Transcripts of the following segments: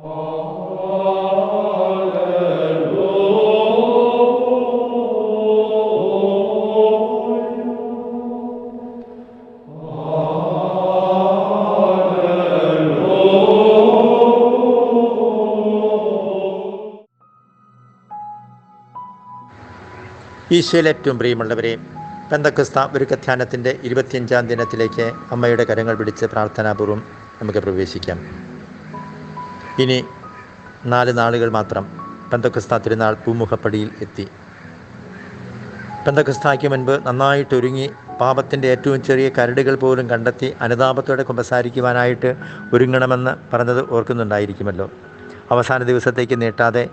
ഈശോയിൽ ഏറ്റവും പ്രിയമുള്ളവരെ പെന്തക്രിസ്ത ഒരു ധ്യാനത്തിന്റെ ഇരുപത്തിയഞ്ചാം ദിനത്തിലേക്ക് അമ്മയുടെ കരങ്ങൾ പിടിച്ച് പ്രാർത്ഥനാപൂർവം നമുക്ക് പ്രവേശിക്കാം. ഇനി നാല് നാളുകൾ മാത്രം പെന്തക്രിസ്ത തിരുനാൾ പൂമുഖപ്പടിയിൽ എത്തി. പെന്തക്കുസ്തായ്ക്ക് മുൻപ് നന്നായിട്ടൊരുങ്ങി പാപത്തിന്റെ ഏറ്റവും ചെറിയ കരടുകൾ പോലും കണ്ടെത്തി അനുതാപത്തോടെ കുമ്പസാരിക്കുവാനായിട്ട് ഒരുങ്ങണമെന്ന് പറഞ്ഞത് ഓർക്കുന്നുണ്ടായിരിക്കുമല്ലോ. അവസാന ദിവസത്തേക്ക് നീട്ടാതെ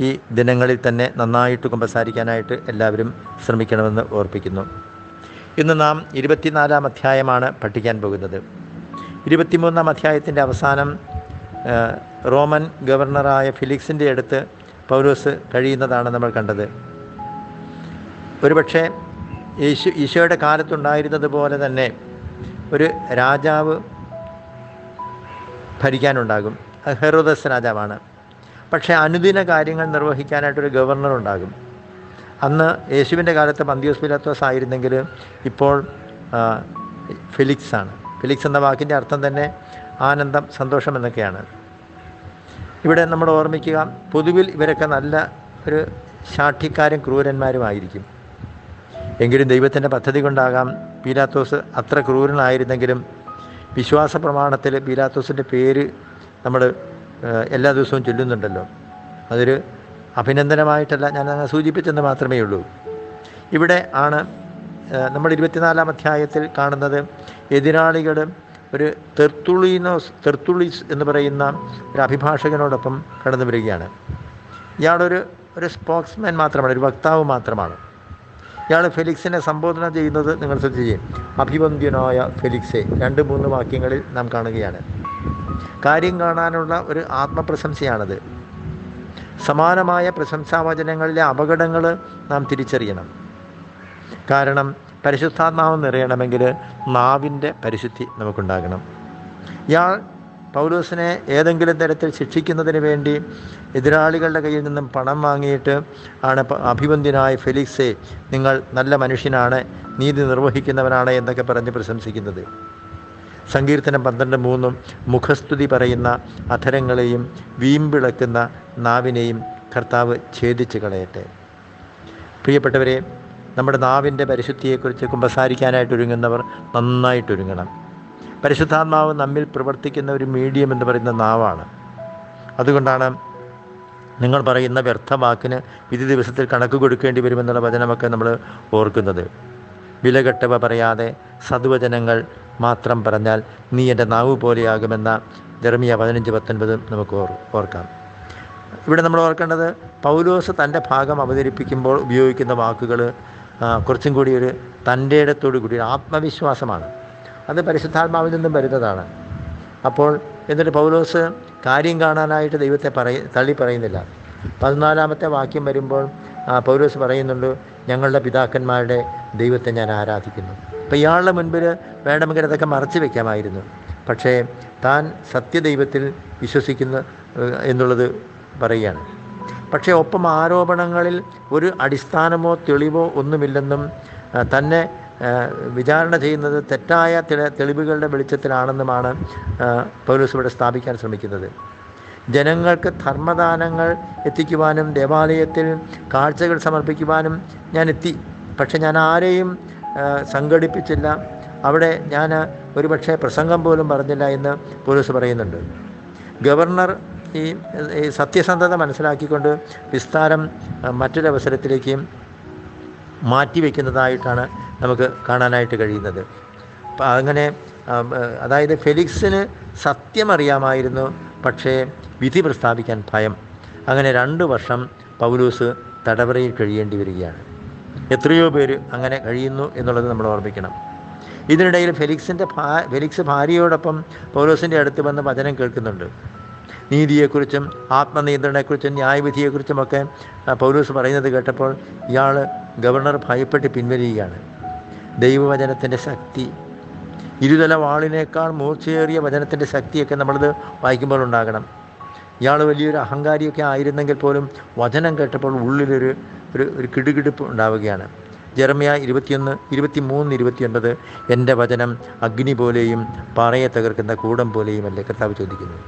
ഈ ദിനങ്ങളിൽ തന്നെ നന്നായിട്ട് കുമ്പസാരിക്കാനായിട്ട് എല്ലാവരും ശ്രമിക്കണമെന്ന് ഓർപ്പിക്കുന്നു. ഇന്ന് നാം ഇരുപത്തിനാലാം അധ്യായമാണ് പഠിക്കാൻ പോകുന്നത്. ഇരുപത്തിമൂന്നാം അധ്യായത്തിന്റെ അവസാനം റോമൻ ഗവർണറായ ഫിലിക്സിന്റെ അടുത്ത് പൗലോസ് കഴിയുന്നതാണ് നമ്മൾ കണ്ടത്. ഒരുപക്ഷെ യേശു ഈശോയുടെ കാലത്തുണ്ടായിരുന്നത് പോലെ തന്നെ ഒരു രാജാവ് ഭരിക്കാനുണ്ടാകും. ഹെറോദസ് രാജാവാണ്. പക്ഷേ അനുദിന കാര്യങ്ങൾ നിർവഹിക്കാനായിട്ടൊരു ഗവർണർ ഉണ്ടാകും. അന്ന് യേശുവിന്റെ കാലത്ത് പന്തിയോസ് പിലാത്തോസ് ആയിരുന്നെങ്കിൽ ഇപ്പോൾ ഫെലിക്സ് ആണ് ഫിലിക്സ് എന്ന വാക്കിന്റെ അർത്ഥം തന്നെ ആനന്ദം സന്തോഷം എന്നൊക്കെയാണ്. ഇവിടെ നമ്മൾ ഓർമ്മിക്കുക പൊതുവിൽ ഇവരൊക്കെ നല്ല ഒരു ശാഠ്യക്കാരും ക്രൂരന്മാരുമായിരിക്കും. എങ്കിലും ദൈവത്തിന്റെ പദ്ധതി കൊണ്ടാകാം പീലാത്തോസ് അത്ര ക്രൂരനായിരുന്നെങ്കിലും വിശ്വാസ പ്രമാണത്തിൽ പീലാത്തോസിന്റെ പേര് നമ്മൾ എല്ലാ ദിവസവും ചൊല്ലുന്നുണ്ടല്ലോ. അതൊരു അഭിനന്ദനമായിട്ടല്ല ഞാൻ അങ്ങനെ സൂചിപ്പിച്ചെന്ന് മാത്രമേ ഉള്ളൂ. ഇവിടെ ആണ് നമ്മൾ ഇരുപത്തിനാലാം അധ്യായത്തിൽ കാണുന്നത് എതിരാളികൾ ഒരു തെർത്തുളീനോസ് തെർത്തുളീസ് എന്ന് പറയുന്ന ഒരു അഭിഭാഷകനോടൊപ്പം കടന്നു വരികയാണ്. ഇയാളൊരു ഒരു സ്പോക്സ്മാൻ മാത്രമാണ് ഒരു വക്താവ് മാത്രമാണ്. ഇയാൾ ഫെലിക്സിനെ സംബോധന ചെയ്യുന്നത് നിങ്ങൾ ശ്രദ്ധിച്ചേ അഭിവന്ദ്യനായ ഫെലിക്സെ. രണ്ട് മൂന്ന് വാക്യങ്ങളിൽ നാം കാണുകയാണ്. കാര്യം കാണാനുള്ള ഒരു ആത്മപ്രശംസയാണത്. സമാനമായ പ്രശംസാവചനങ്ങളിലെ അപകടങ്ങൾ നാം തിരിച്ചറിയണം. കാരണം പരിശുദ്ധാത്മാവ് നിറയണമെങ്കിൽ നാവിന്റെ പരിശുദ്ധി നമുക്കുണ്ടാകണം. ഇയാൾ പൗലൂസിനെ ഏതെങ്കിലും തരത്തിൽ ശിക്ഷിക്കുന്നതിന് വേണ്ടി എതിരാളികളുടെ കയ്യിൽ നിന്നും പണം വാങ്ങിയിട്ട് ആണ് അഭിബന്ധിനായ ഫെലിക്സെ നിങ്ങൾ നല്ല മനുഷ്യനാണ് നീതി നിർവഹിക്കുന്നവനാണ് എന്നൊക്കെ പറഞ്ഞ് പ്രശംസിക്കുന്നത്. സങ്കീർത്തനം പന്ത്രണ്ട് മൂന്നും മുഖസ്തുതി പറയുന്ന അധരങ്ങളെയും വീമ്പിളക്കുന്ന നാവിനെയും കർത്താവ് ഛേദിച്ച് കളയട്ടെ. പ്രിയപ്പെട്ടവരെ നമ്മുടെ നാവിന്റെ പരിശുദ്ധിയെക്കുറിച്ച് കുമ്പസാരിക്കാനായിട്ട് ഒരുങ്ങുന്നവർ നന്നായിട്ട് ഒരുങ്ങണം. പരിശുദ്ധാത്മാവ് നമ്മിൽ പ്രവർത്തിക്കുന്ന ഒരു മീഡിയം എന്ന് പറയുന്ന നാവാണ്. അതുകൊണ്ടാണ് നിങ്ങൾ പറയുന്ന വ്യർത്ഥമാക്കിന് വിധി ദിവസത്തിൽ കണക്ക് കൊടുക്കേണ്ടി വരുമെന്നുള്ള വചനമൊക്കെ നമ്മൾ ഓർക്കുന്നത്. വിലകെട്ടവ പറയാതെ സദ്വചനങ്ങൾ മാത്രം പറഞ്ഞാൽ നീ എന്റെ നാവ് പോലെയാകുമെന്ന ജർമിയ പതിനഞ്ച് പത്തൊൻപത് നമുക്ക് ഓർ ഓർക്കാം. ഇവിടെ നമ്മൾ ഓർക്കേണ്ടത് പൗലോസ് തന്റെ ഭാഗം അവതരിപ്പിക്കുമ്പോൾ ഉപയോഗിക്കുന്ന വാക്കുകൾ കുറച്ചും കൂടി ഒരു തന്റെ ഇടത്തോടു കൂടി ആത്മവിശ്വാസമാണ്. അത് പരിശുദ്ധാത്മാവിൽ നിന്നും വരുന്നതാണ്. അപ്പോൾ എന്നിട്ട് പൗലോസ് കാര്യം കാണാനായിട്ട് ദൈവത്തെ പറയ തള്ളി പറയുന്നില്ല. പതിനാലാമത്തെ വാക്യം വരുമ്പോൾ പൗലോസ് പറയുന്നുണ്ട് ഞങ്ങളുടെ പിതാക്കന്മാരുടെ ദൈവത്തെ ഞാൻ ആരാധിക്കുന്നു. അപ്പോൾ ഇയാളുടെ മുൻപിൽ വേണമെങ്കിൽ അതൊക്കെ മറച്ചു വയ്ക്കാമായിരുന്നു പക്ഷേ താൻ സത്യദൈവത്തിൽ വിശ്വസിക്കുന്നു എന്നുള്ളത് പറയുകയാണ്. പക്ഷേ ഒപ്പം ആരോപണങ്ങളിൽ ഒരു അടിസ്ഥാനമോ തെളിവോ ഒന്നുമില്ലെന്നും തന്നെ വിചാരണ ചെയ്യുന്നത് തെറ്റായ തെളി തെളിവുകളുടെ വെളിച്ചത്തിലാണെന്നുമാണ് പൗലൂസ് ഇവിടെ സ്ഥാപിക്കാൻ ശ്രമിക്കുന്നത്. ജനങ്ങൾക്ക് ധർമ്മദാനങ്ങൾ എത്തിക്കുവാനും ദേവാലയത്തിൽ കാഴ്ചകൾ സമർപ്പിക്കുവാനും ഞാൻ എത്തി. പക്ഷെ ഞാൻ ആരെയും സംഘടിപ്പിച്ചില്ല. അവിടെ ഞാൻ ഒരുപക്ഷെ പ്രസംഗം പോലും പറഞ്ഞില്ല എന്ന് പോലീസ് പറയുന്നുണ്ട്. ഗവർണർ ഈ സത്യസന്ധത മനസ്സിലാക്കിക്കൊണ്ട് വിസ്താരം മറ്റൊരവസരത്തിലേക്ക് മാറ്റിവെക്കുന്നതായിട്ടാണ് നമുക്ക് കാണാനായിട്ട് കഴിയുന്നത്. അങ്ങനെ അതായത് ഫെലിക്സിന് സത്യമറിയാമായിരുന്നു പക്ഷേ വിധി പ്രസ്താവിക്കാൻ ഭയം. അങ്ങനെ രണ്ട് വർഷം പൗലൂസ് തടവറയിൽ കഴിയേണ്ടി വരികയാണ്. എത്രയോ പേര് അങ്ങനെ കഴിയുന്നു എന്നുള്ളത് നമ്മൾ ഓർമ്മിക്കണം. ഇതിനിടയിൽ ഫെലിക്സിന്റെ ഫെലിക്സ് ഭാര്യയോടൊപ്പം പൗലോസിന്റെ അടുത്ത് വന്ന് വചനം കേൾക്കുന്നുണ്ട്. നീതിയെക്കുറിച്ചും ആത്മനിയന്ത്രണത്തെക്കുറിച്ചും ന്യായവിധിയെക്കുറിച്ചുമൊക്കെ പൗലൂസ് പറയുന്നത് കേട്ടപ്പോൾ ഇയാൾ ഗവർണർ ഭയപ്പെട്ട് പിൻവലിയുകയാണ്. ദൈവവചനത്തിന്റെ ശക്തി ഇരുതല വാളിനേക്കാൾ മൂർച്ചയേറിയ വചനത്തിന്റെ ശക്തിയൊക്കെ നമ്മളത് വായിക്കുമ്പോൾ ഉണ്ടാകണം. ഇയാൾ വലിയൊരു അഹങ്കാരിയൊക്കെ ആയിരുന്നെങ്കിൽ പോലും വചനം കേട്ടപ്പോൾ ഉള്ളിലൊരു ഒരു ഒരു കിടുകിടുപ്പ് ഉണ്ടാവുകയാണ്. ജർമ്മയ ഇരുപത്തിയൊന്ന് ഇരുപത്തി മൂന്ന് ഇരുപത്തിയൊൻപത് എന്റെ വചനം അഗ്നി പോലെയും പാറയെ തകർക്കുന്ന കൂടം പോലെയും അല്ലേ കർത്താവ് ചോദിക്കുന്നു.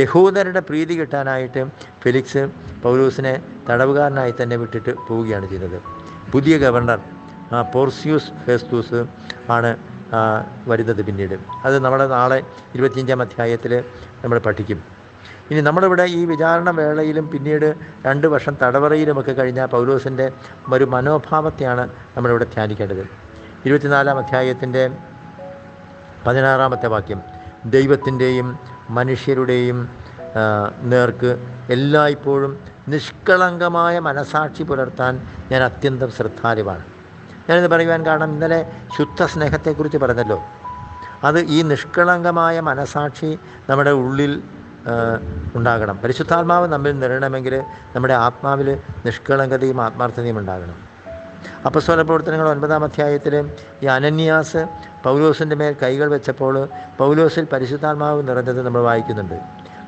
യഹൂദരുടെ പ്രീതി കിട്ടാനായിട്ട് ഫിലിക്സ് പൗലൂസിനെ തടവുകാരനായി തന്നെ വിട്ടിട്ട് പോവുകയാണ് ചെയ്തത്. പുതിയ ഗവർണർ പോർസ്യൂസ് ഫെസ്തൂസ് ആണ് വരുന്നത് പിന്നീട്. അത് നമ്മുടെ നാളെ ഇരുപത്തിയഞ്ചാം അധ്യായത്തിൽ നമ്മൾ പഠിക്കും. ഇനി നമ്മളിവിടെ ഈ വിചാരണ വേളയിലും പിന്നീട് രണ്ട് വർഷം തടവറയിലുമൊക്കെ കഴിഞ്ഞ പൗലോസിന്റെ ഒരു മനോഭാവത്തെയാണ് നമ്മളിവിടെ ധ്യാനിക്കേണ്ടത്. ഇരുപത്തിനാലാം അധ്യായത്തിന്റെ പതിനാറാമത്തെ വാക്യം. ദൈവത്തിന്റെയും മനുഷ്യരുടെയും നേർക്ക് എല്ലായ്പ്പോഴും നിഷ്കളങ്കമായ മനസാക്ഷി പുലർത്താൻ ഞാൻ അത്യന്തം ശ്രദ്ധാലുവാണ്. ഞാനിത് പറയുവാൻ കാരണം ഇന്നലെ ശുദ്ധ സ്നേഹത്തെക്കുറിച്ച് പറഞ്ഞല്ലോ. അത് ഈ നിഷ്കളങ്കമായ മനസാക്ഷി നമ്മുടെ ഉള്ളിൽ ഉണ്ടാകണം. പരിശുദ്ധാത്മാവ് നമ്മിൽ നിറയണമെങ്കിൽ നമ്മുടെ ആത്മാവിൽ നിഷ്കളങ്കതയും ആത്മാർത്ഥതയും ഉണ്ടാകണം. അപ്പസ്വല പ്രവർത്തനങ്ങൾ ഒൻപതാം അധ്യായത്തിൽ ഈ അനന്യാസ് പൗലോസിന്റെ മേൽ കൈകൾ വെച്ചപ്പോൾ പൗലോസിൽ പരിശുദ്ധാത്മാവ് നിറഞ്ഞത് നമ്മൾ വായിക്കുന്നുണ്ട്.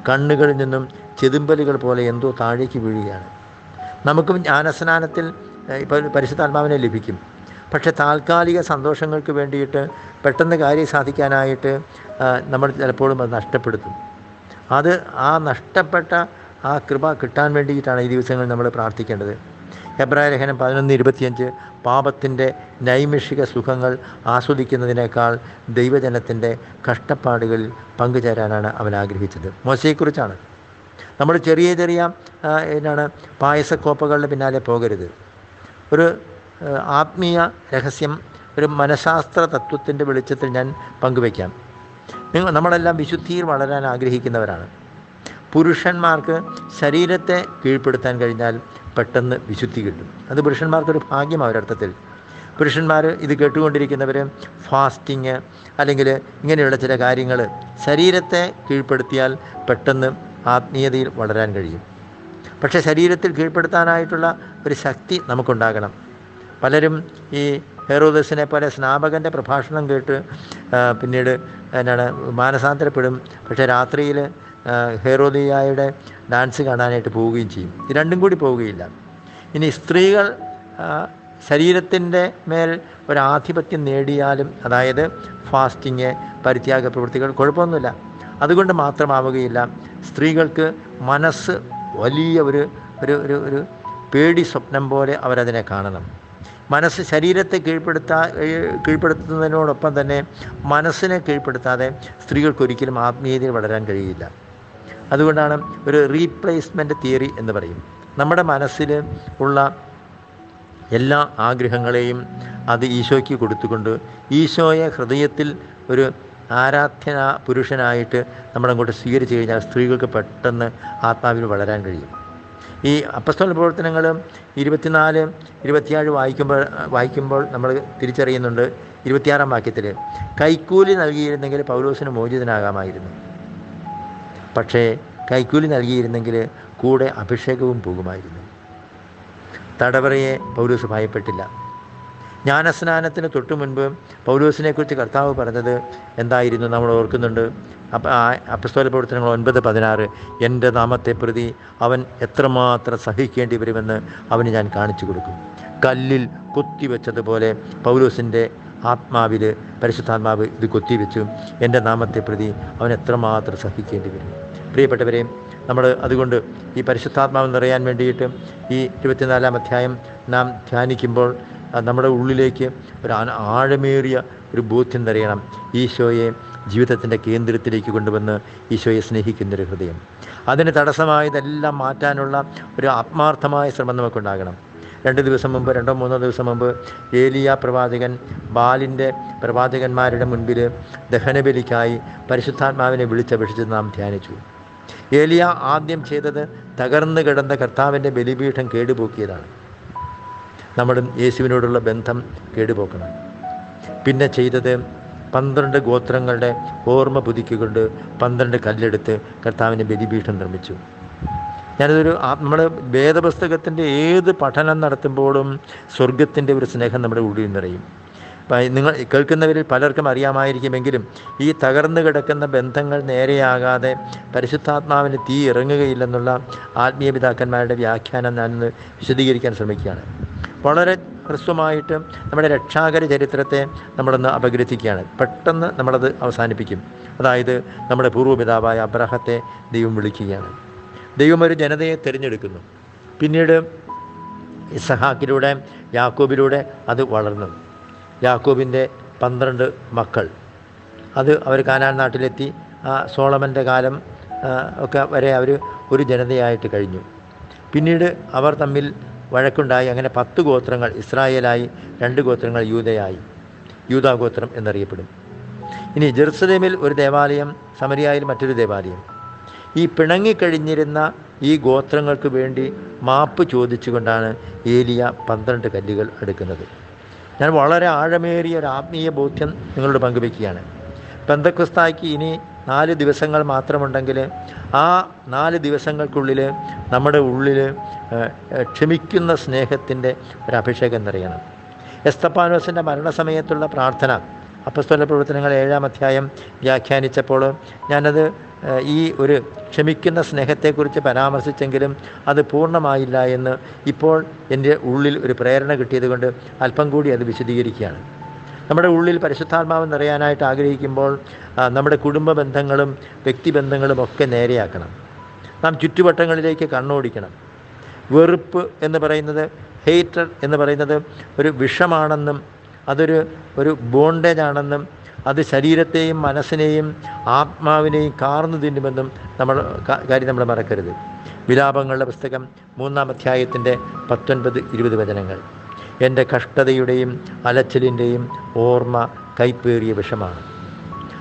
കണ്ണുകളിൽ നിന്നും ചെതുമ്പലുകൾ പോലെ എന്തോ താഴേക്ക് വീഴുകയാണ്. നമുക്കും ജ്ഞാനസ്നാനത്തിൽ പരിശുദ്ധാത്മാവിനെ ലഭിക്കും. പക്ഷേ താൽക്കാലിക സന്തോഷങ്ങൾക്ക് വേണ്ടിയിട്ട് പെട്ടെന്ന് കാര്യം സാധിക്കാനായിട്ട് നമ്മൾ ചിലപ്പോഴും അത് നഷ്ടപ്പെടുത്തും. അത് ആ നഷ്ടപ്പെട്ട ആ കൃപ കിട്ടാൻ വേണ്ടിയിട്ടാണ് ഈ ദിവസങ്ങളിൽ നമ്മൾ പ്രാർത്ഥിക്കേണ്ടത്. ഹെബ്രായ ലേഖനം പതിനൊന്ന് ഇരുപത്തിയഞ്ച് പാപത്തിന്റെ നൈമിഷിക സുഖങ്ങൾ ആസ്വദിക്കുന്നതിനേക്കാൾ ദൈവജനത്തിന്റെ കഷ്ടപ്പാടുകളിൽ പങ്കുചേരാനാണ് അവൻ ആഗ്രഹിച്ചത്. മോശയെക്കുറിച്ചാണ്. നമ്മൾ ചെറിയ ചെറിയ എന്നാണ് പായസക്കോപ്പകളുടെ പിന്നാലെ പോകരുത്. ഒരു ആത്മീയ രഹസ്യം ഒരു മനഃശാസ്ത്ര തത്വത്തിന്റെ വെളിച്ചത്തിൽ ഞാൻ പങ്കുവയ്ക്കാം. നിങ്ങൾ നമ്മളെല്ലാം വിശുദ്ധിയിൽ വളരാൻ ആഗ്രഹിക്കുന്നവരാണ്. പുരുഷന്മാർക്ക് ശരീരത്തെ കീഴ്പ്പെടുത്താൻ കഴിഞ്ഞാൽ പെട്ടെന്ന് വിശുദ്ധി കിട്ടും. അത് പുരുഷന്മാർക്കൊരു ഭാഗ്യമാണ് ഒരർത്ഥത്തിൽ പുരുഷന്മാർ ഇത് കേട്ടുകൊണ്ടിരിക്കുന്നവർ ഫാസ്റ്റിങ് അല്ലെങ്കിൽ ഇങ്ങനെയുള്ള ചില കാര്യങ്ങൾ ശരീരത്തെ കീഴ്പ്പെടുത്തിയാൽ പെട്ടെന്ന് ആത്മീയതയിൽ വളരാൻ കഴിയും. പക്ഷേ ശരീരത്തിൽ കീഴ്പ്പെടുത്താനായിട്ടുള്ള ഒരു ശക്തി നമുക്കുണ്ടാകണം. പലരും ഈ ഹെറോദസിനെ പോലെ സ്നാപകന്റെ പ്രഭാഷണം കേട്ട് പിന്നീട് എന്നാണ് മാനസാന്തരപ്പെടും. പക്ഷേ രാത്രിയിൽ ഹെറോദിയായുടെ ഡാൻസ് കാണാനായിട്ട് പോവുകയും ചെയ്യും. രണ്ടും കൂടി പോവുകയില്ല. ഇനി സ്ത്രീകൾ ശരീരത്തിന്റെ മേൽ ഒരാധിപത്യം നേടിയാലും അതായത് ഫാസ്റ്റിങ് പരിത്യാഗ പ്രവൃത്തികൾ കുഴപ്പമൊന്നുമില്ല. അതുകൊണ്ട് മാത്രമാവുകയില്ല. സ്ത്രീകൾക്ക് മനസ്സ് വലിയ ഒരു ഒരു ഒരു ഒരു പേടി സ്വപ്നം പോലെ അവരതിനെ കാണണം. മനസ്സ് ശരീരത്തെ കീഴ്പ്പെടുത്താ കീഴ്പ്പെടുത്തുന്നതിനോടൊപ്പം തന്നെ മനസ്സിനെ കീഴ്പ്പെടുത്താതെ സ്ത്രീകൾക്കൊരിക്കലും ആത്മീയതയിൽ വളരാൻ കഴിയില്ല. അതുകൊണ്ടാണ് ഒരു റീപ്ലേസ്മെന്റ് തിയറി എന്ന് പറയും. നമ്മുടെ മനസ്സിൽ ഉള്ള എല്ലാ ആഗ്രഹങ്ങളെയും അത് ഈശോയ്ക്ക് കൊടുത്തുകൊണ്ട് ഈശോയെ ഹൃദയത്തിൽ ഒരു ആരാധന പുരുഷനായിട്ട് നമ്മളങ്ങോട്ട് സ്വീകരിച്ചു കഴിഞ്ഞാൽ സ്ത്രീകൾക്ക് പെട്ടെന്ന് ആത്മാവിൽ വളരാൻ കഴിയും. ഈ അപ്പസ്തോല പ്രവർത്തനങ്ങൾ ഇരുപത്തിനാല് ഇരുപത്തിയേഴ് വായിക്കുമ്പോൾ വായിക്കുമ്പോൾ നമ്മൾ തിരിച്ചറിയുന്നുണ്ട്. ഇരുപത്തിയാറാം വാക്യത്തിൽ കൈക്കൂലി നൽകിയിരുന്നെങ്കിൽ പൗലോസിന് മോചിതനാകാമായിരുന്നു. പക്ഷേ കൈക്കൂലി നൽകിയിരുന്നെങ്കിൽ കൂടെ അഭിഷേകവും പോകുമായിരുന്നു. തടവറയെ പൗലോസ് ഭയപ്പെട്ടില്ല. ജ്ഞാനസ്നാനത്തിന് തൊട്ടു മുൻപ് പൗലോസിനെക്കുറിച്ച് കർത്താവ് പറഞ്ഞത് എന്തായിരുന്നു നമ്മൾ ഓർക്കുന്നുണ്ട്? അപ്പം അപ്പസ്തോല പ്രവർത്തനങ്ങൾ ഒൻപത് പതിനാറ് എന്റെ നാമത്തെ പ്രതി അവൻ എത്രമാത്രം സഹിക്കേണ്ടി വരുമെന്ന് അവന് ഞാൻ കാണിച്ചു കൊടുക്കും. കല്ലിൽ കൊത്തിവെച്ചതുപോലെ പൗലോസിന്റെ ആത്മാവിൽ പരിശുദ്ധാത്മാവ് ഇത് കൊത്തിവെച്ചു. എന്റെ നാമത്തെ പ്രതി അവൻ എത്രമാത്രം സഹിക്കേണ്ടി വരും. പ്രിയപ്പെട്ടവരെ നമ്മൾ അതുകൊണ്ട് ഈ പരിശുദ്ധാത്മാവ് നിറയാൻ വേണ്ടിയിട്ട് ഈ ഇരുപത്തിനാലാം അധ്യായം നാം ധ്യാനിക്കുമ്പോൾ നമ്മുടെ ഉള്ളിലേക്ക് ഒരു ആഴമേറിയ ഒരു ബോധ്യം നിറയണം. ഈശോയെ ജീവിതത്തിന്റെ കേന്ദ്രത്തിലേക്ക് കൊണ്ടുവന്ന് ഈശോയെ സ്നേഹിക്കുന്നൊരു ഹൃദയം. അതിന് തടസ്സമായതെല്ലാം മാറ്റാനുള്ള ഒരു ആത്മാർത്ഥമായ ശ്രമം നമുക്കുണ്ടാകണം. രണ്ട് ദിവസം മുമ്പ് രണ്ടോ മൂന്നോ ദിവസം മുമ്പ് ഏലിയ പ്രവാചകൻ ബാലിന്റെ പ്രവാചകന്മാരുടെ മുൻപിൽ ദഹനബലിക്കായി പരിശുദ്ധാത്മാവിനെ വിളിച്ചപേക്ഷിച്ച് നാം ധ്യാനിച്ചു. ഏലിയ ആദ്യം ചെയ്തത് തകർന്നു കിടന്ന കർത്താവിന്റെ ബലിപീഠം കേടുപോക്കിയതാണ്. നമ്മുടെ യേശുവിനോടുള്ള ബന്ധം കേടുപോക്കണം പിന്നെ ചെയ്തത് പന്ത്രണ്ട് ഗോത്രങ്ങളുടെ ഓർമ്മ പുതുക്കിക്കൊണ്ട് പന്ത്രണ്ട് കല്ലെടുത്ത് കർത്താവിന്റെ ബലിപീഠം നിർമ്മിച്ചു. ഞാനിതൊരു നമ്മൾ വേദപുസ്തകത്തിന്റെ ഏത് പഠനം നടത്തുമ്പോഴും സ്വർഗത്തിന്റെ ഒരു സ്നേഹം നമ്മുടെ ഉള്ളിൽ നിറയും. നിങ്ങൾ കേൾക്കുന്നവരിൽ പലർക്കും അറിയാമായിരിക്കുമെങ്കിലും ഈ തകർന്നു കിടക്കുന്ന ബന്ധങ്ങൾ നേരെയാകാതെ പരിശുദ്ധാത്മാവിന് തീ ഇറങ്ങുകയില്ലെന്നുള്ള ആത്മീയ പിതാക്കന്മാരുടെ വ്യാഖ്യാനം ഞാനൊന്ന് വിശദീകരിക്കാൻ ശ്രമിക്കുകയാണ്. വളരെ ഹ്രസ്വമായിട്ട് നമ്മുടെ രക്ഷാകര ചരിത്രത്തെ നമ്മളൊന്ന് അപഗ്രഥിക്കുകയാണ്. പെട്ടെന്ന് നമ്മളത് അവസാനിപ്പിക്കും. അതായത് നമ്മുടെ പൂർവപിതാവായ അബ്രഹത്തെ ദൈവം വിളിക്കുകയാണ്. ദൈവം ഒരു ജനതയെ തിരഞ്ഞെടുക്കുന്നു. പിന്നീട് ഇസഹാക്കിലൂടെ യാക്കോബിലൂടെ അത് വളർന്നു. യാക്കോബിന്റെ പന്ത്രണ്ട് മക്കൾ. അത് അവർ കാനാൻ നാട്ടിലെത്തി. ആ സോളമന്റെ കാലം ഒക്കെ വരെ അവർ ഒരു ജനതയായിട്ട് കഴിഞ്ഞു. പിന്നീട് അവർ തമ്മിൽ വഴക്കുണ്ടായി. അങ്ങനെ പത്ത് ഗോത്രങ്ങൾ ഇസ്രായേലായി രണ്ട് ഗോത്രങ്ങൾ യൂതയായി. യൂതാഗോത്രം എന്നറിയപ്പെടും. ഇനി ജെറുസലേമിൽ ഒരു ദേവാലയം സമരിയായിൽ മറ്റൊരു ദേവാലയം. ഈ പിണങ്ങിക്കഴിഞ്ഞിരുന്ന ഈ ഗോത്രങ്ങൾക്ക് വേണ്ടി മാപ്പ് ചോദിച്ചുകൊണ്ടാണ് ഏലിയ പന്ത്രണ്ട് കല്ലുകൾ എടുക്കുന്നത്. ഞാൻ വളരെ ആഴമേറിയ ഒരു ആത്മീയ ബോധ്യം നിങ്ങളോട് പങ്കുവയ്ക്കുകയാണ്. പെന്തക്കുസ്തായ്ക്ക് ഇനി നാല് ദിവസങ്ങൾ മാത്രമുണ്ടെങ്കിൽ ആ നാല് ദിവസങ്ങൾക്കുള്ളിൽ നമ്മുടെ ഉള്ളിൽ ക്ഷമിക്കുന്ന സ്നേഹത്തിന്റെ ഒരു അഭിഷേകം നിറയണം. എസ്തപ്പാനോസിന്റെ മരണസമയത്തുള്ള പ്രാർത്ഥന അപ്പസ്തോല പ്രവർത്തനങ്ങൾ ഏഴാം അധ്യായം വ്യാഖ്യാനിച്ചപ്പോൾ ഞാനത് ഈ ഒരു ക്ഷമിക്കുന്ന സ്നേഹത്തെക്കുറിച്ച് പരാമർശിച്ചെങ്കിലും അത് പൂർണമായില്ല എന്ന് ഇപ്പോൾ എന്റെ ഉള്ളിൽ ഒരു പ്രേരണ കിട്ടിയതുകൊണ്ട് അല്പം കൂടി അത് വിശദീകരിക്കുകയാണ്. നമ്മുടെ ഉള്ളിൽ പരിശുദ്ധാത്മാവ് നിറയാനായിട്ട് ആഗ്രഹിക്കുമ്പോൾ നമ്മുടെ കുടുംബ ബന്ധങ്ങളും വ്യക്തിബന്ധങ്ങളും ഒക്കെ നേരെയാക്കണം. നാം ചുറ്റുവട്ടങ്ങളിലേക്ക് കണ്ണോടിക്കണം. വെറുപ്പ് എന്ന് പറയുന്നത് ഹെയ്റ്റർ എന്ന് പറയുന്നത് ഒരു വിഷമാണെന്നും അതൊരു ഒരു ബോണ്ടേജ് ആണെന്നും അത് ശരീരത്തെയും മനസ്സിനെയും ആത്മാവിനെയും കാർന്നു തിന്നുമെന്നും നമ്മൾ കാര്യം നമ്മൾ മറക്കരുത്. വിലാപങ്ങളുടെ പുസ്തകം മൂന്നാം അധ്യായത്തിന്റെ പത്തൊൻപത് ഇരുപത് വചനങ്ങൾ. എന്റെ കഷ്ടതയുടെയും അലച്ചിലിന്റെയും ഓർമ്മ കൈപ്പേറിയ വിഷമാണ്.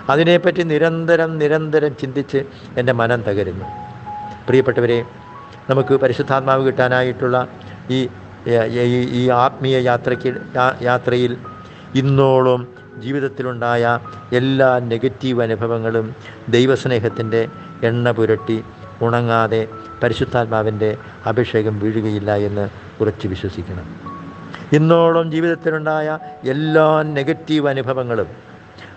അതിനെപ്പറ്റി നിരന്തരം നിരന്തരം ചിന്തിച്ച് എന്റെ മനം തകരുന്നു. പ്രിയപ്പെട്ടവരെ നമുക്ക് പരിശുദ്ധാത്മാവ് കിട്ടാനായിട്ടുള്ള ഈ ഈ- ആത്മീയ യാത്രയ്ക്ക് യാത്രയിൽ ഇന്നോളം ജീവിതത്തിലുണ്ടായ എല്ലാ നെഗറ്റീവ് അനുഭവങ്ങളും ദൈവസ്നേഹത്തിന്റെ എണ്ണ പുരട്ടി ഉണങ്ങാതെ പരിശുദ്ധാത്മാവിന്റെ അഭിഷേകം വീഴുകയില്ല എന്ന് ഉറച്ചു വിശ്വസിക്കണം. ഇന്നോളം ജീവിതത്തിലുണ്ടായ എല്ലാ നെഗറ്റീവ് അനുഭവങ്ങളും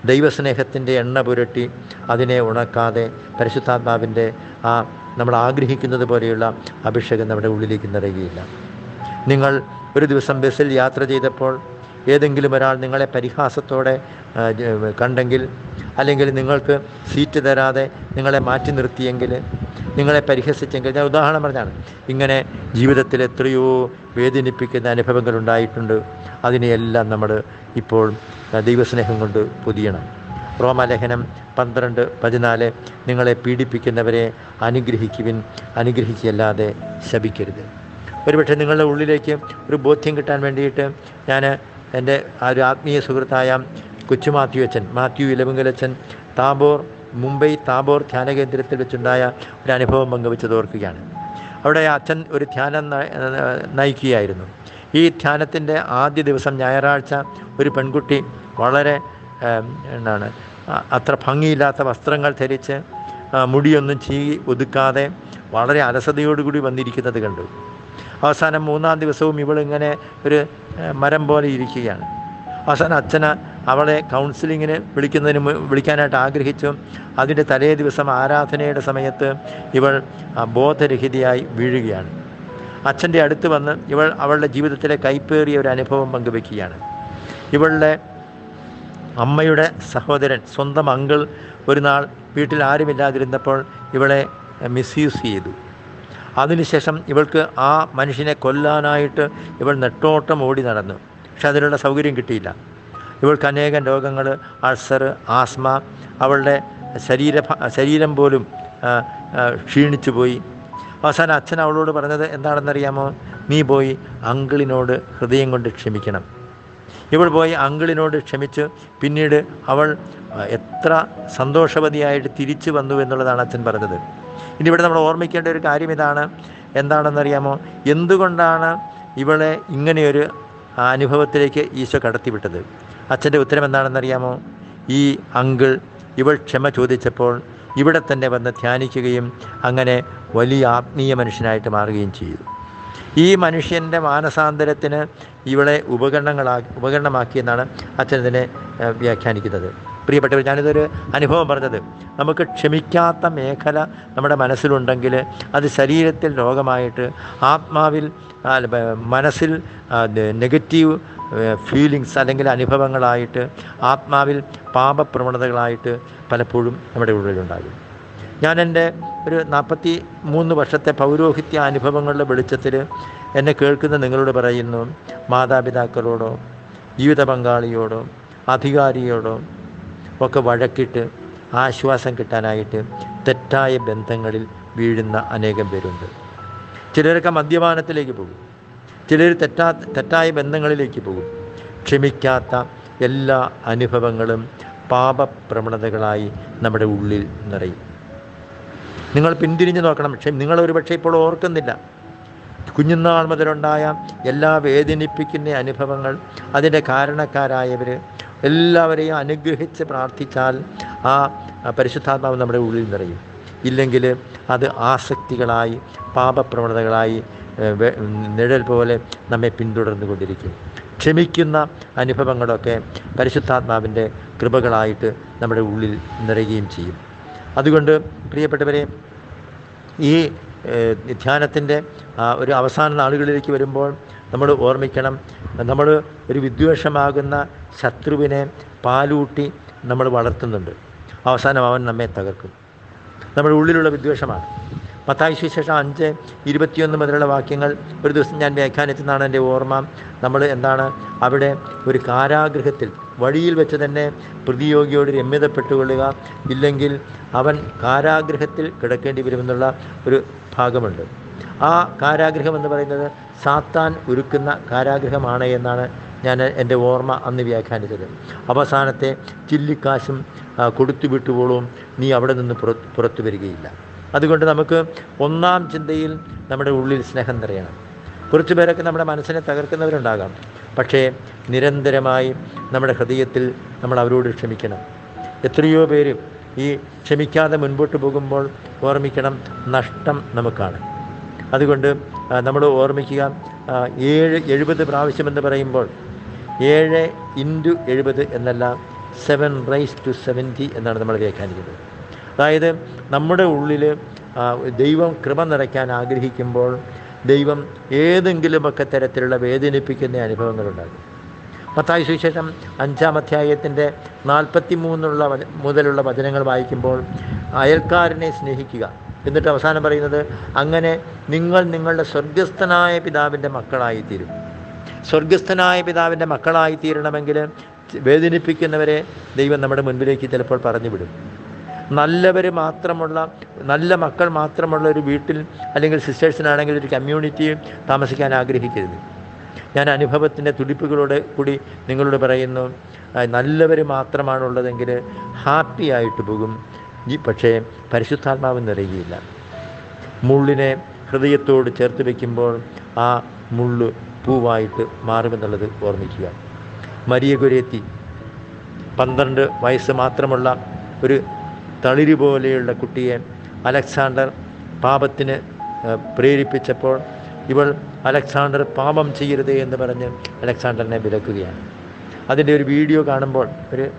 ദൈവസ്നേഹത്തിന്റെ എണ്ണ പുരട്ടി അതിനെ ഉണക്കാതെ പരിശുദ്ധാത്മാവിന്റെ ആ നമ്മൾ ആഗ്രഹിക്കുന്നത് പോലെയുള്ള അഭിഷേകം നമ്മുടെ ഉള്ളിലേക്ക് നിറയുകയില്ല. നിങ്ങൾ ഒരു ദിവസം ബസ്സിൽ യാത്ര ചെയ്തപ്പോൾ ഏതെങ്കിലും ഒരാൾ നിങ്ങളെ പരിഹാസത്തോടെ കണ്ടെങ്കിൽ അല്ലെങ്കിൽ നിങ്ങൾക്ക് സീറ്റ് തരാതെ നിങ്ങളെ മാറ്റി നിർത്തിയെങ്കിൽ നിങ്ങളെ പരിഹസിച്ചെങ്കിൽ ഞാൻ ഉദാഹരണം പറഞ്ഞാണ്. ഇങ്ങനെ ജീവിതത്തിൽ എത്രയോ വേദനിപ്പിക്കുന്ന അനുഭവങ്ങൾ ഉണ്ടായിട്ടുണ്ട്. അതിനെയെല്ലാം നമ്മൾ ഇപ്പോൾ ദൈവസ്നേഹം കൊണ്ട് പൊതിയണം. റോമലേഖനം പന്ത്രണ്ട് പതിനാല് നിങ്ങളെ പീഡിപ്പിക്കുന്നവരെ അനുഗ്രഹിക്കുവിൻ അനുഗ്രഹിക്കല്ലാതെ ശപിക്കരുത്. ഒരുപക്ഷെ നിങ്ങളുടെ ഉള്ളിലേക്ക് ഒരു ബോധ്യം കിട്ടാൻ വേണ്ടിയിട്ട് ഞാൻ എന്റെ ആ ഒരു ആത്മീയ സുഹൃത്തായ കൊച്ചു മാത്യു അച്ഛൻ മാത്യു ഇലവുങ്കലച്ഛൻ താബോർ മുംബൈ താബോർ ധ്യാന കേന്ദ്രത്തിൽ വെച്ചുണ്ടായ ഒരു അനുഭവം പങ്കുവെച്ചത് ഓർക്കുകയാണ്. അവിടെ അച്ഛൻ ഒരു ധ്യാനം നയിക്കുകയായിരുന്നു. ഈ ധ്യാനത്തിന്റെ ആദ്യ ദിവസം ഞായറാഴ്ച ഒരു പെൺകുട്ടി വളരെ എന്താണ് അത്ര ഭംഗിയില്ലാത്ത വസ്ത്രങ്ങൾ ധരിച്ച് മുടിയൊന്നും ചീ ഒതുക്കാതെ വളരെ അലസതയോടുകൂടി വന്നിരിക്കുന്നത് കണ്ടു. അവസാനം മൂന്നാം ദിവസവും ഇവളിങ്ങനെ ഒരു മരം പോലെ ഇരിക്കുകയാണ്. അവസാനം അച്ഛന് അവളെ കൗൺസിലിങ്ങിന് വിളിക്കുന്നതിന് വിളിക്കാനായിട്ട് ആഗ്രഹിച്ചു. അതിന്റെ തലേ ദിവസം ആരാധനയുടെ സമയത്ത് ഇവൾ ബോധരഹിതയായി വീഴുകയാണ്. അച്ഛന്റെ അടുത്ത് വന്ന് ഇവൾ അവളുടെ ജീവിതത്തിലെ കൈപ്പേറിയ ഒരു അനുഭവം പങ്കുവെക്കുകയാണ്. ഇവളുടെ അമ്മയുടെ സഹോദരൻ സ്വന്തം അങ്കിൾ ഒരു നാൾ വീട്ടിൽ ആരുമില്ലാതിരുന്നപ്പോൾ ഇവളെ മിസ്യൂസ് ചെയ്തു. അതിനുശേഷം ഇവൾക്ക് ആ മനുഷ്യനെ കൊല്ലാനായിട്ട് ഇവൾ നെട്ടോട്ടം ഓടി നടന്നു. പക്ഷെ അതിനുള്ള സൗകര്യം കിട്ടിയില്ല. ഇവൾക്ക് അനേകം രോഗങ്ങൾ അൾസർ ആസ്മ അവളുടെ ശരീര ശരീരം പോലും ക്ഷീണിച്ചു പോയി. അവസാനം അച്ഛൻ അവളോട് പറഞ്ഞത് എന്താണെന്നറിയാമോ? നീ പോയി അങ്കിളിനോട് ഹൃദയം കൊണ്ട് ക്ഷമിക്കണം. ഇവൾ പോയി അങ്കിളിനോട് ക്ഷമിച്ച്. പിന്നീട് അവൾ എത്ര സന്തോഷവതിയായിട്ട് തിരിച്ചു വന്നു എന്നുള്ളതാണ് അച്ഛൻ പറഞ്ഞത്. ഇനി ഇവിടെ നമ്മൾ ഓർമ്മിക്കേണ്ട ഒരു കാര്യം ഇതാണ്. എന്താണെന്നറിയാമോ? എന്തുകൊണ്ടാണ് ഇവളെ ഇങ്ങനെയൊരു അനുഭവത്തിലേക്ക് ഈശോ കടത്തിവിട്ടത്? അച്ഛന്റെ ഉത്തരം എന്താണെന്നറിയാമോ? ഈ അങ്കിൾ ഇവൾ ക്ഷമ ചോദിച്ചപ്പോൾ ഇവിടെ തന്നെ വന്ന് ധ്യാനിക്കുകയും അങ്ങനെ വലിയ ആത്മീയ മനുഷ്യനായിട്ട് മാറുകയും ചെയ്തു. ഈ മനുഷ്യന്റെ മാനസാന്തരത്തിന് ഇവളെ ഉപകരണങ്ങളാ ഉപകരണമാക്കിയെന്നാണ് അച്ഛൻ ഇതിനെ വ്യാഖ്യാനിക്കുന്നത്. പ്രിയപ്പെട്ടവർ ഞാനിതൊരു അനുഭവം പറഞ്ഞത്. നമുക്ക് ക്ഷമിക്കാത്ത മേഖല നമ്മുടെ മനസ്സിലുണ്ടെങ്കിൽ അത് ശരീരത്തിൽ രോഗമായിട്ട് ആത്മാവിൽ മനസ്സിൽ നെഗറ്റീവ് ഫീലിങ്സ് അല്ലെങ്കിൽ അനുഭവങ്ങളായിട്ട് ആത്മാവിൽ പാപപ്രവണതകളായിട്ട് പലപ്പോഴും നമ്മുടെ ഉള്ളിലുണ്ടാകും. ഞാൻ എന്റെ ഒരു നാൽപ്പത്തി മൂന്ന് വർഷത്തെ പൗരോഹിത്യ അനുഭവങ്ങളുടെ വെളിച്ചത്തിൽ എന്നെ കേൾക്കുന്ന നിങ്ങളോട് പറയുന്നു മാതാപിതാക്കളോടോ ജീവിത പങ്കാളിയോടോ അധികാരിയോടോ ഒക്കെ വഴക്കിട്ട് ആശ്വാസം കിട്ടാനായിട്ട് തെറ്റായ ബന്ധങ്ങളിൽ വീഴുന്ന അനേകം പേരുണ്ട്. ചിലരൊക്കെ മദ്യപാനത്തിലേക്ക് പോകും. ചിലർ തെറ്റാ തെറ്റായ ബന്ധങ്ങളിലേക്ക് പോകും. ക്ഷമിക്കാത്ത എല്ലാ അനുഭവങ്ങളും പാപപ്രവണതകളായി നമ്മുടെ ഉള്ളിൽ നിറയും. നിങ്ങൾ പിന്തിരിഞ്ഞ് നോക്കണം. പക്ഷേ നിങ്ങൾ ഒരുപക്ഷെ ഇപ്പോൾ ഓർക്കുന്നില്ല. കുഞ്ഞുനാൾ മുതലുണ്ടായ എല്ലാ വേദനിപ്പിക്കുന്ന അനുഭവങ്ങൾ അതിന്റെ കാരണക്കാരായവർ എല്ലാവരെയും അനുഗ്രഹിച്ച് പ്രാർത്ഥിച്ചാൽ ആ പരിശുദ്ധാത്മാവ് നമ്മുടെ ഉള്ളിൽ നിറയും. ഇല്ലെങ്കിൽ അത് ആസക്തികളായി പാപപ്രവണതകളായി നിഴൽ പോലെ നമ്മെ പിന്തുടർന്നു കൊണ്ടിരിക്കും. ക്ഷമിക്കുന്ന അനുഭവങ്ങളൊക്കെ പരിശുദ്ധാത്മാവിന്റെ കൃപകളായിട്ട് നമ്മുടെ ഉള്ളിൽ നിറയുകയും ചെയ്യും. അതുകൊണ്ട് പ്രിയപ്പെട്ടവരെ ഈ ധ്യാനത്തിന്റെ ഒരു അവസാന നാളുകളിലേക്ക് വരുമ്പോൾ നമ്മൾ ഓർമ്മിക്കണം നമ്മൾ ഒരു വിദ്വേഷമാകുന്ന ശത്രുവിനെ പാലൂട്ടി നമ്മൾ വളർത്തുന്നുണ്ട്. അവസാനം അവൻ നമ്മെ തകർക്കും. നമ്മുടെ ഉള്ളിലുള്ള വിദ്വേഷമാണ്. പത്തായി സുവിശേഷം അഞ്ച് ഇരുപത്തിയൊന്ന് മുതലുള്ള വാക്യങ്ങൾ ഒരു ദിവസം ഞാൻ വ്യാഖ്യാനിച്ചെന്നാണ് എന്റെ ഓർമ്മ. നമ്മൾ എന്താണ് അവിടെ ഒരു കാരാഗ്രഹത്തിൽ വഴിയിൽ വെച്ച് തന്നെ പ്രതിയോഗിയോട് രമ്യതപ്പെട്ടുകൊള്ളുക ഇല്ലെങ്കിൽ അവൻ കാരാഗ്രഹത്തിൽ കിടക്കേണ്ടി വരുമെന്നുള്ള ഒരു ഭാഗമുണ്ട്. ആ കാരാഗ്രഹം എന്ന് പറയുന്നത് സാത്താൻ ഒരുക്കുന്ന കാരാഗ്രഹമാണ് എന്നാണ് ഞാൻ എന്റെ ഓർമ്മ അന്ന് വ്യാഖ്യാനിച്ചത്. അവസാനത്തെ ചില്ലിക്കാശും കൊടുത്തു വിട്ടുപോളും നീ അവിടെ നിന്ന് പുറത്ത് പുറത്തു വരികയില്ല. അതുകൊണ്ട് നമുക്ക് ഒന്നാം ചിന്തയിൽ നമ്മുടെ ഉള്ളിൽ സ്നേഹം നിറയണം. കുറച്ചു പേരൊക്കെ നമ്മുടെ മനസ്സിനെ തകർക്കുന്നവരുണ്ടാകാം. പക്ഷേ നിരന്തരമായി നമ്മുടെ ഹൃദയത്തിൽ നമ്മൾ അവരോട് ക്ഷമിക്കണം. എത്രയോ പേര് ഈ ക്ഷമിക്കാതെ മുൻപോട്ട് പോകുമ്പോൾ ഓർമ്മിക്കണം നഷ്ടം നമുക്കാണ്. അതുകൊണ്ട് നമ്മൾ ഓർമ്മിക്കുക ഏഴ് എഴുപത് പ്രാവശ്യമെന്ന് പറയുമ്പോൾ ഏഴ് ഇന്റു എഴുപത് എന്നല്ല സെവൻ റൈസ് ടു സെവന്റി എന്നാണ് നമ്മൾ വ്യാഖ്യാനിക്കുന്നത്. അതായത് നമ്മുടെ ഉള്ളിൽ ദൈവം കൃപ നിറയ്ക്കാൻ ആഗ്രഹിക്കുമ്പോൾ ദൈവം ഏതെങ്കിലുമൊക്കെ തരത്തിലുള്ള വേദനിപ്പിക്കുന്ന അനുഭവങ്ങളുണ്ടാകും. മത്തായ സുവിശേഷം അഞ്ചാം അധ്യായത്തിന്റെ നാൽപ്പത്തി മൂന്നുള്ള മുതലുള്ള വചനങ്ങൾ വായിക്കുമ്പോൾ അയൽക്കാരനെ സ്നേഹിക്കുക. എന്നിട്ട് അവസാനം പറയുന്നത് അങ്ങനെ നിങ്ങൾ നിങ്ങളുടെ സ്വർഗസ്ഥനായ പിതാവിന്റെ മക്കളായിത്തീരും. സ്വർഗസ്ഥനായ പിതാവിന്റെ മക്കളായി തീരണമെങ്കിൽ വേദനിപ്പിക്കുന്നവരെ ദൈവം നമ്മുടെ മുൻപിലേക്ക് ചിലപ്പോൾ പറഞ്ഞു വിടും നല്ലവർ മാത്രമുള്ള നല്ല മക്കൾ മാത്രമുള്ള ഒരു വീട്ടിൽ അല്ലെങ്കിൽ സിസ്റ്റേഴ്സിനാണെങ്കിൽ ഒരു കമ്മ്യൂണിറ്റി താമസിക്കാൻ ആഗ്രഹിക്കരുത്. ഞാൻ അനുഭവത്തിന്റെ തുടിപ്പുകളോട് കൂടി നിങ്ങളോട് പറയുന്നു നല്ലവർ മാത്രമാണുള്ളതെങ്കിൽ ഹാപ്പി ആയിട്ട് പോകും. പക്ഷേ പരിശുദ്ധാത്മാവ് നിറയുകയില്ല. മുള്ളിനെ ഹൃദയത്തോട് ചേർത്ത് വയ്ക്കുമ്പോൾ ആ മുള്ള് പൂവായിട്ട് മാറുമെന്നുള്ളത് ഓർമ്മിക്കുക. മരിയ ഗുരേത്തി പന്ത്രണ്ട് വയസ്സ് മാത്രമുള്ള ഒരു തളിരു പോലെയുള്ള കുട്ടിയെ അലക്സാണ്ടർ പാപത്തിന് പ്രേരിപ്പിച്ചപ്പോൾ ഇവൾ അലക്സാണ്ടർ പാപം ചെയ്യരുത് എന്ന് പറഞ്ഞ് അലക്സാണ്ടറിനെ വിലക്കുകയാണ്. അതിന്റെ ഒരു വീഡിയോ കാണുമ്പോൾ ഒരു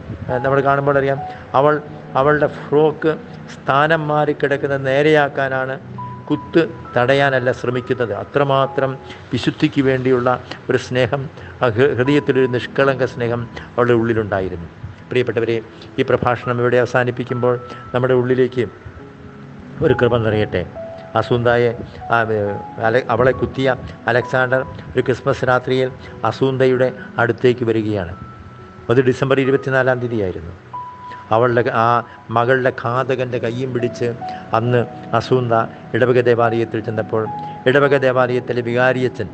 നമ്മൾ കാണുമ്പോൾ അറിയാം അവൾ അവളുടെ ഫ്രോക്ക് സ്ഥാനം മാറി നേരെയാക്കാനാണ് കുത്ത് തടയാനല്ല ശ്രമിക്കുന്നത്. അത്രമാത്രം വിശുദ്ധിക്ക് വേണ്ടിയുള്ള ഒരു സ്നേഹം ഹൃദയത്തിലൊരു നിഷ്കളങ്ക സ്നേഹം അവളുടെ ഉള്ളിലുണ്ടായിരുന്നു. പ്രിയപ്പെട്ടവരെ ഈ പ്രഭാഷണം ഇവിടെ അവസാനിപ്പിക്കുമ്പോൾ നമ്മുടെ ഉള്ളിലേക്ക് ഒരു കൃപ നിറയട്ടെ. അസൂന്തായെ അവളെ കുത്തിയ അലക്സാണ്ടർ ഒരു ക്രിസ്മസ് രാത്രിയിൽ അസൂന്തയുടെ അടുത്തേക്ക് വരികയാണ്. അത് ഡിസംബർ ഇരുപത്തിനാലാം തീയതിയായിരുന്നു. അവളുടെ ആ മകളുടെ ഘാതകന്റെ കയ്യും പിടിച്ച് അന്ന് അസൂന്ത ഇടവക ദേവാലയത്തിൽ ചെന്നപ്പോൾ ഇടവക ദേവാലയത്തിലെ വികാരിയച്ചൻ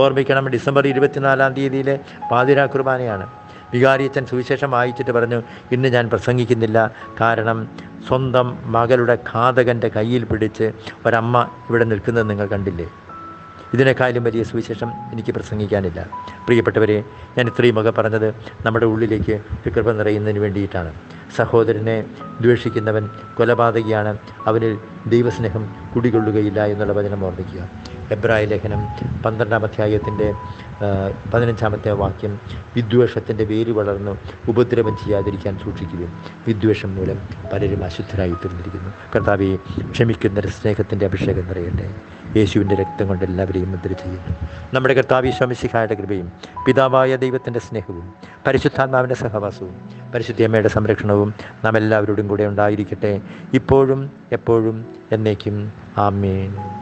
ഓർമ്മിക്കണം ഡിസംബർ ഇരുപത്തിനാലാം തീയതിയിലെ പാതിരാ കുർബാനയാണ്. വികാരിയച്ചൻ സുവിശേഷം വായിച്ചിട്ട് പറഞ്ഞു ഇന്ന് ഞാൻ പ്രസംഗിക്കുന്നില്ല. കാരണം സ്വന്തം മകളുടെ ഘാതകന്റെ കയ്യിൽ പിടിച്ച് ഒരമ്മ ഇവിടെ നിൽക്കുന്നത് നിങ്ങൾ കണ്ടില്ലേ? ഇതിനേക്കാളും വലിയ സുവിശേഷം എനിക്ക് പ്രസംഗിക്കാനില്ല. പ്രിയപ്പെട്ടവരെ ഞാൻ ഇത്രയും ഒക്കെ പറഞ്ഞത് നമ്മുടെ ഉള്ളിലേക്ക് കൃപ നിറയുന്നതിന് വേണ്ടിയിട്ടാണ്. സഹോദരനെ ദ്വേഷിക്കുന്നവൻ കൊലപാതകിയാണ്. അവനിൽ ദൈവസ്നേഹം കുടികൊള്ളുകയില്ല എന്നുള്ള വചനം ഓർമ്മിക്കുക. എബ്രായ ലേഖനം പന്ത്രണ്ടാം അധ്യായത്തിന്റെ പതിനഞ്ചാമത്തെ വാക്യം വിദ്വേഷത്തിന്റെ വേര് വളർന്ന് ഉപദ്രവം ചെയ്യാതിരിക്കാൻ സൂക്ഷിക്കുകയും വിദ്വേഷം മൂലം പലരും അശുദ്ധരായി തീർന്നിരിക്കുന്നു. കർത്താവെ ക്ഷമിക്കുന്ന സ്നേഹത്തിന്റെ അഭിഷേകം നിറയട്ടെ. യേശുവിന്റെ രക്തം കൊണ്ട് എല്ലാവരെയും മുദ്ര ചെയ്യുന്നു. നമ്മുടെ കർത്താവി ശമശിഖായുടെ കൃപയും പിതാവായ ദൈവത്തിന്റെ സ്നേഹവും പരിശുദ്ധാത്മാവിന്റെ സഹവാസവും പരിശുദ്ധിയമ്മയുടെ സംരക്ഷണവും നാം എല്ലാവരോടും കൂടെ ഉണ്ടായിരിക്കട്ടെ. ഇപ്പോഴും എപ്പോഴും എന്നേക്കും. ആമേൻ.